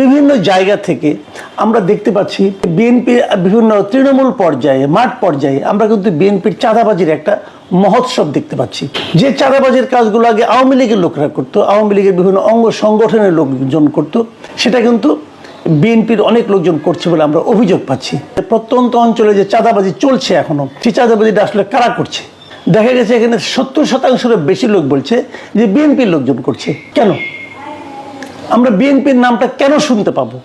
বিভিন্ন জায়গা থেকে আমরা দেখতে পাচ্ছি বিএনপি বিভিন্ন তৃণমূল পর্যায়ে, মাঠ পর্যায়ে আমরা কিন্তু বিএনপির চাঁদাবাজির একটা মহোৎসব দেখতে পাচ্ছি। যে চাঁদাবাজির কাজগুলো আগে আওয়ামী লীগের লোকরা করতো, আওয়ামী লীগের বিভিন্ন অঙ্গ সংগঠনের লোকজন করতো, সেটা কিন্তু বিএনপির অনেক লোকজন করছে বলে আমরা অভিযোগ পাচ্ছি। প্রত্যন্ত অঞ্চলে যে চাঁদাবাজি চলছে এখনও, সেই চাঁদাবাজিটা আসলে কারা করছে? দেখা গেছে এখানে সত্তর শতাংশের বেশি লোক বলছে যে বিএনপির লোকজন করছে। কেন? আমরা বিএনপির নামটা কেন শুনতে পাবো?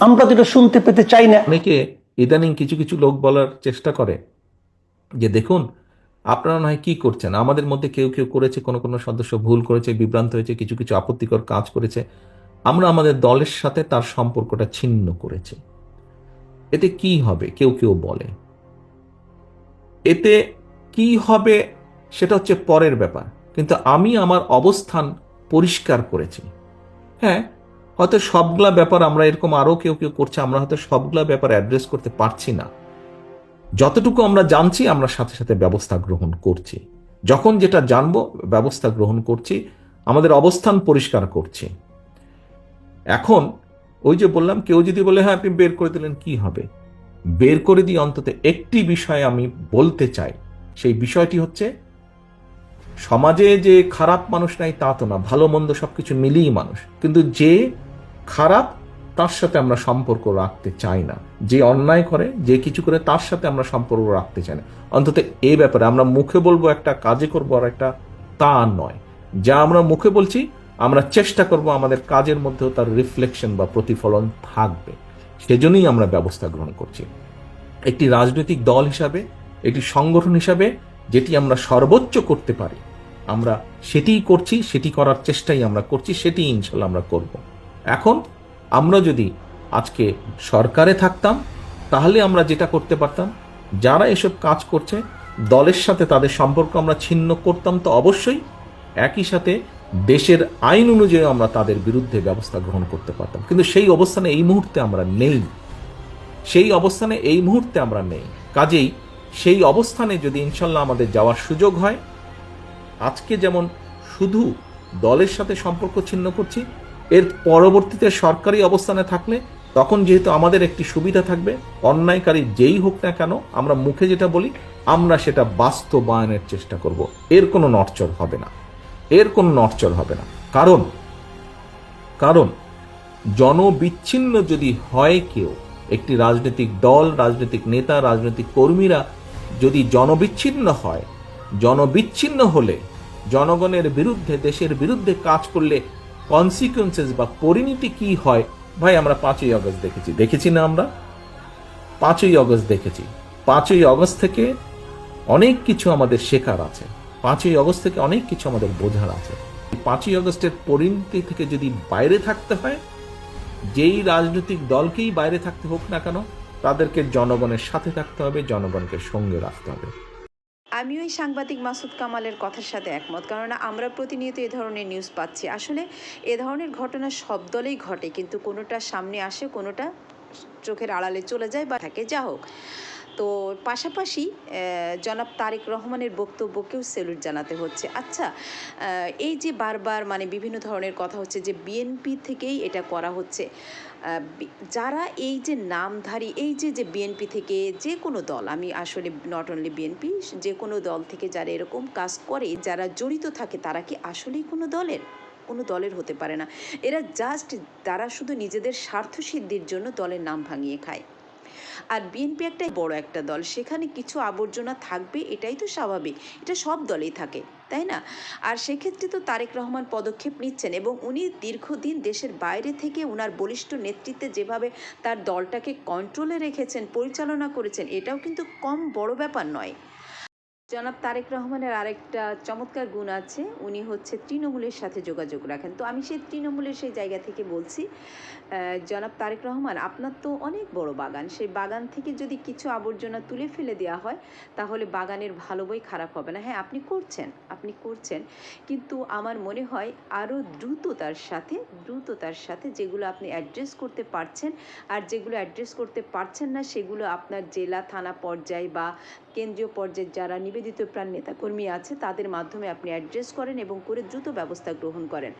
আমরা তো শুনতে পেতে চাই না। অনেকে ইদানিং কিছু কিছু লোক বলার চেষ্টা করে যে, দেখুন, আপনারা নয় কি করছেন? আমাদের মধ্যে কেউ কেউ করেছে, কোনো কোনো সদস্য ভুল করেছে, বিভ্রান্ত হয়েছে, কিছু কিছু আপত্তিকর কাজ করেছে। আমরা আমাদের দলের সাথে তার সম্পর্কটা ছিন্ন করেছি। এতে কি হবে? কেউ কেউ বলে। এতে কি হবে সেটা হচ্ছে পরের ব্যাপার। কিন্তু আমি আমার অবস্থান পরিষ্কার করেছি। হ্যাঁ হয়তো সবগুলা ব্যাপার আমরা এরকম আরও কেউ কেউ করছে, আমরা হয়তো সবগুলা ব্যাপার অ্যাড্রেস করতে পারছি না। যতটুকু আমরা জানছি, আমরা সাথে সাথে ব্যবস্থা গ্রহণ করছি। যখন যেটা জানব, ব্যবস্থা গ্রহণ করছি, আমাদের অবস্থান পরিষ্কার করছি। এখন, ওই যে বললাম, কেউ যদি বলে হ্যাঁ আপনি বের করে দিলেন, কি হবে? বের করে দিয়ে অন্তত একটি বিষয় আমি বলতে চাই। সেই বিষয়টি হচ্ছে সমাজে যে খারাপ মানুষ নাই তা তো না, ভালো মন্দ সবকিছু মিলিয়ে মানুষ। কিন্তু যে খারাপ, তার সাথে আমরা সম্পর্ক রাখতে চাই না। যে অন্যায় করে, যে কিছু করে, তার সাথে আমরা সম্পর্ক রাখতে চাই না। অন্তত এ ব্যাপারে আমরা মুখে বলব একটা কাজে করব আর একটা তা নয়। যা আমরা মুখে বলছি, আমরা চেষ্টা করব আমাদের কাজের মধ্যেও তার রিফ্লেকশন বা প্রতিফলন থাকবে। সেজন্যই আমরা ব্যবস্থা গ্রহণ করছি। একটি রাজনৈতিক দল হিসাবে, একটি সংগঠন হিসাবে যেটি আমরা সর্বোচ্চ করতে পারি। আমরা সেটিই করছি, সেটি করার চেষ্টাই আমরা করছি সেটি ইনশাল্লাহ আমরা করব। এখন আমরা যদি আজকে সরকারে থাকতাম, তাহলে আমরা যেটা করতে পারতাম, যারা এসব কাজ করছে, দলের সাথে তাদের সম্পর্ক আমরা ছিন্ন করতাম তো অবশ্যই, একই সাথে দেশের আইন অনুযায়ী আমরা তাদের বিরুদ্ধে ব্যবস্থা গ্রহণ করতে পারতাম। কিন্তু সেই অবস্থানে এই মুহূর্তে আমরা নেই। সেই অবস্থানে এই মুহূর্তে আমরা নেই। কাজেই সেই অবস্থানে যদি ইনশাল্লাহ আমাদের যাওয়ার সুযোগ হয়, আজকে যেমন শুধু দলের সাথে সম্পর্ক ছিন্ন করছি, এর পরবর্তীতে সরকারি অবস্থানে থাকলে তখন যেহেতু আমাদের একটি সুবিধা থাকবে, অন্যায়কারী যেই হোক না কেন, আমরা মুখে যেটা বলি, আমরা সেটা বাস্তবায়নের চেষ্টা করব। এর কোনো নড়চড় হবে না। এর কোনো নড়চড় হবে না। কারণ কারণ জনবিচ্ছিন্ন যদি হয় কেউ, একটি রাজনৈতিক দল, রাজনৈতিক নেতা, রাজনৈতিক কর্মীরা যদি জনবিচ্ছিন্ন হয়, জনবিচ্ছিন্ন হলে জনগণের বিরুদ্ধে, দেশের বিরুদ্ধে কাজ করলে কনসিকুয়েন্সেস বা পরিণতি কি হয়? ভাই, আমরা পাঁচই অগস্ট দেখেছি। দেখেছি না আমরা? পাঁচই অগস্ট দেখেছি। পাঁচই অগস্ট থেকে অনেক কিছু আমাদের শেখার আছে। পাঁচই অগস্ট থেকে অনেক কিছু আমাদের বোঝার আছে। পাঁচই আগস্টের পরিণতি থেকে যদি বাইরে থাকতে হয়, যেই রাজনৈতিক দলকেই বাইরে থাকতে হোক না কেন তাদেরকে জনগণের সাথে থাকতে হবে, জনগণকে সঙ্গে রাখতে হবে। আমি ওই সাংবাদিক মাসুদ কামালের কথার সাথে একমত, কেননা আমরা প্রতিনিয়ত এ ধরনের নিউজ পাচ্ছি। আসলে এ ধরনের ঘটনা সব দলেই ঘটে, কিন্তু কোনোটা সামনে আসে, কোনোটা চোখের আড়ালে চলে যায় বা থাকে। যা হোক তো পাশাপাশি জনাব তারেক রহমানের বক্তব্যকেও সেলুট জানাতে হচ্ছে। আচ্ছা এই যে বারবার মানে বিভিন্ন ধরনের কথা হচ্ছে যে বিএনপি থেকেই এটা করা হচ্ছে যারা এই যে নামধারী, এই যে যে বিএনপি থেকে যে কোনো দল, আমি আসলে নট অনলি বিএনপি, যে কোনো দল থেকে যারা এরকম কাজ করে, যারা জড়িত থাকে, তারা কি আসলেই কোনো দলের? কোনো দলের হতে পারে না। এরা জাস্ট তারা শুধু নিজেদের স্বার্থ সিদ্ধির জন্য দলের নাম ভাঙিয়ে খায়। আর বিএনপি একটা বড় একটা দল, সেখানে কিছু আবর্জনা থাকবে, এটাই তো স্বাভাবিক। এটা সব দলেই থাকে, তাই না? আর সেক্ষেত্রে তো তারেক রহমান পদক্ষেপ নিচ্ছেন এবং উনি দীর্ঘদিন দেশের বাইরে থেকে ওনার বলিষ্ঠ নেতৃত্বে যেভাবে তার দলটাকে কন্ট্রোলে রেখেছেন, পরিচালনা করেছেন, এটাও কিন্তু কম বড় ব্যাপার নয়। জনাব তারেক রহমানের আরেকটা চমৎকার গুণ আছে, উনি হচ্ছে তৃণমূলের সাথে যোগাযোগ রাখেন। তো আমি সেই তৃণমূলের সেই জায়গা থেকে বলছি জনাব তারেক রহমান, আপনার তো অনেক বড় বাগান। সেই বাগান থেকে যদি কিছু আবর্জনা তুলে ফেলে দেওয়া হয়, তাহলে বাগানের ভালো বই খারাপ হবে না। হ্যাঁ আপনি করছেন আপনি করছেন। কিন্তু আমার মনে হয় আরও দ্রুততার সাথে দ্রুততার সাথে যেগুলো আপনি অ্যাড্রেস করতে পারছেন, আর যেগুলো অ্যাড্রেস করতে পারছেন না, সেগুলো আপনার জেলা, থানা পর্যায়ে বা কেন্দ্রীয় পর্যায়ের যারা নিবেদিত প্রাণ নেতাকর্মী আছে, তাদের মাধ্যমে আপনি অ্যাড্রেস করেন এবং করে দ্রুত ব্যবস্থা গ্রহণ করেন।